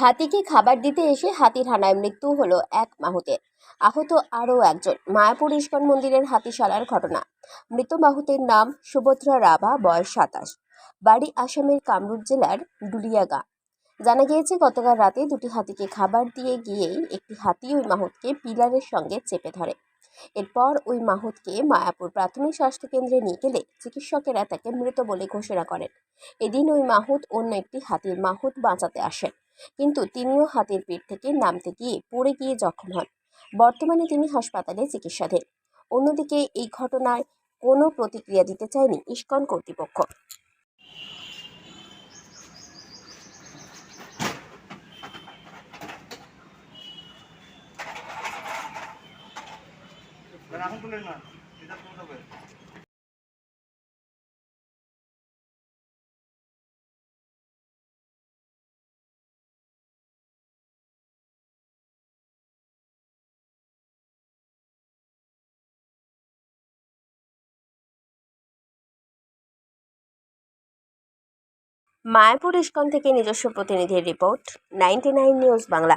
হাতিকে খাবার দিতে এসে হাতির হানায় মৃত্যু হলো এক মাহুতের। আহত আরও একজন, মায়াপুর ইস্কন মন্দিরের হাতিশালার ঘটনা। মৃত মাহুতের নাম সুভদ্রা রাভা, বয়স সাতাশ। বাড়ি আসামের কামরূপ জেলার ডুলিয়াগা। জানা গিয়েছে, গতকাল রাতে দুটি হাতিকে খাবার দিয়ে গিয়েই একটি হাতি ওই মাহুতকে পিলারের সঙ্গে চেপে ধরে। এরপর ওই মাহুতকে মায়াপুর প্রাথমিক স্বাস্থ্যকেন্দ্রে নিয়ে গেলে চিকিৎসকেরা তাকে মৃত বলে ঘোষণা করেন। এদিন ওই মাহুত অন্য একটি হাতির মাহুত বাঁচাতে আসেন। কিন্তু তিনিও হাতির পিঠ থেকে নামতে গিয়ে পড়ে গিয়ে জখম হন। বর্তমানে তিনি হাসপাতালে চিকিৎসাধীন। অন্যদিকে এই ঘটনায় কোনো প্রতিক্রিয়া দিতে চায়নি ইস্কন কর্তৃপক্ষ। তুলেন না, এটা হবে মায়াপুর ইস্কন থেকে নিজস্ব প্রতিনিধির রিপোর্ট নাইনটি নিউজ বাংলা।